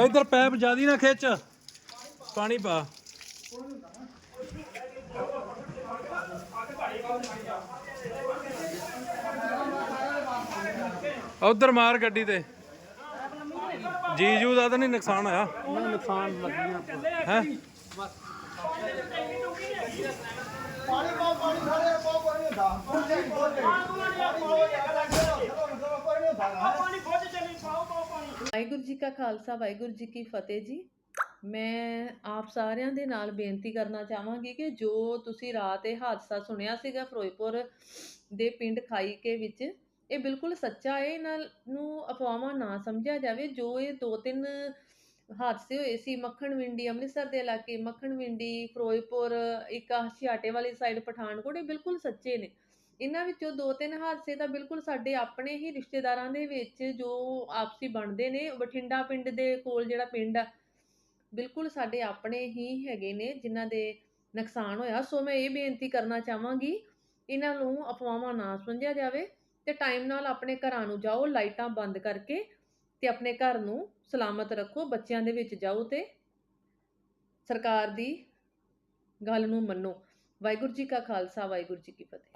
ਇੱਧਰ ਪੈਪ ਜਿਆਦੀ ਨਾ ਖਿੱਚ। ਪਾਣੀ ਪਾ। ਉਧਰ ਮਾਰ ਗੱਡੀ ਤੇ। ਜੀਜੂ ਦਾ ਤਾਂ ਨਹੀਂ ਨੁਕਸਾਨ ਹੋਇਆ। ਨੁਕਸਾਨ ਲੱਗੀਆਂ ਹੈ ਪਾਣੀ ਪਾਣੀ ਸਾਰੇ ਪਾਣੀ ਹੁੰਦਾ ਪਾਣੀ ਪਾਓ ਪਾਣੀ ਹੁੰਦਾ ਵਾਹਿਗੁਰੂ ਜੀ ਕਾ ਖਾਲਸਾ, ਵਾਹਿਗੁਰੂ ਜੀ ਕੀ ਫਤਿਹ ਜੀ। ਮੈਂ ਆਪ ਸਾਰਿਆਂ ਦੇ ਨਾਲ ਬੇਨਤੀ ਕਰਨਾ ਚਾਹਾਂਗੀ ਕਿ ਜੋ ਤੁਸੀਂ ਰਾਤ ਇਹ ਹਾਦਸਾ ਸੁਣਿਆ ਸੀਗਾ ਫਿਰੋਜ਼ਪੁਰ ਦੇ ਪਿੰਡ ਖਾਈਕੇ ਵਿੱਚ, ਇਹ ਬਿਲਕੁਲ ਸੱਚਾ ਹੈ, ਇਹਨਾਂ ਨੂੰ ਅਫਵਾਹਾਂ ਨਾ ਸਮਝਿਆ ਜਾਵੇ। ਜੋ ਇਹ ਦੋ ਤਿੰਨ ਹਾਦਸੇ ਹੋਏ ਸੀ ਮੱਖਣ ਵਿੰਡੀ ਅੰਮ੍ਰਿਤਸਰ ਦੇ ਇਲਾਕੇ ਮੱਖਣ ਵਿੰਡੀ ਫਿਰੋਜ਼ਪੁਰ, ਇੱਕ ਆਹ ਛਿਆਟੇ ਵਾਲੀ ਸਾਈਡ ਪਠਾਨਕੋਟ, ਇਹ ਬਿਲਕੁਲ ਸੱਚੇ ਨੇ। ਇਹਨਾਂ ਵਿੱਚੋਂ ਦੋ ਤਿੰਨ ਹਾਦਸੇ ਤਾਂ ਬਿਲਕੁਲ ਸਾਡੇ ਆਪਣੇ ਹੀ ਰਿਸ਼ਤੇਦਾਰਾਂ ਦੇ ਵਿੱਚ ਜੋ ਆਪਸੀ ਬਣਦੇ ਨੇ, ਬਠਿੰਡਾ ਪਿੰਡ ਦੇ ਕੋਲ ਜਿਹੜਾ ਪਿੰਡ ਆ, ਬਿਲਕੁਲ ਸਾਡੇ ਆਪਣੇ ਹੀ ਹੈਗੇ ਨੇ, ਜਿਨ੍ਹਾਂ ਦੇ ਨੁਕਸਾਨ ਹੋਇਆ। ਸੋ ਮੈਂ ਇਹ ਬੇਨਤੀ ਕਰਨਾ ਚਾਹਾਂਗੀ, ਇਹਨਾਂ ਨੂੰ ਅਫਵਾਹਾਂ ਨਾ ਸਮਝਿਆ ਜਾਵੇ ਤੇ ਟਾਈਮ ਨਾਲ ਆਪਣੇ ਘਰਾਂ ਨੂੰ ਜਾਓ, ਲਾਈਟਾਂ ਬੰਦ ਕਰਕੇ ਤੇ ਆਪਣੇ ਘਰ ਨੂੰ ਸਲਾਮਤ ਰੱਖੋ, ਬੱਚਿਆਂ ਦੇ ਵਿੱਚ ਜਾਓ ਤੇ ਸਰਕਾਰ ਦੀ ਗੱਲ ਨੂੰ ਮੰਨੋ। ਵਾਹਿਗੁਰੂ ਜੀ ਕਾ ਖਾਲਸਾ, ਵਾਹਿਗੁਰੂ ਜੀ ਕੀ ਫਤਿਹ।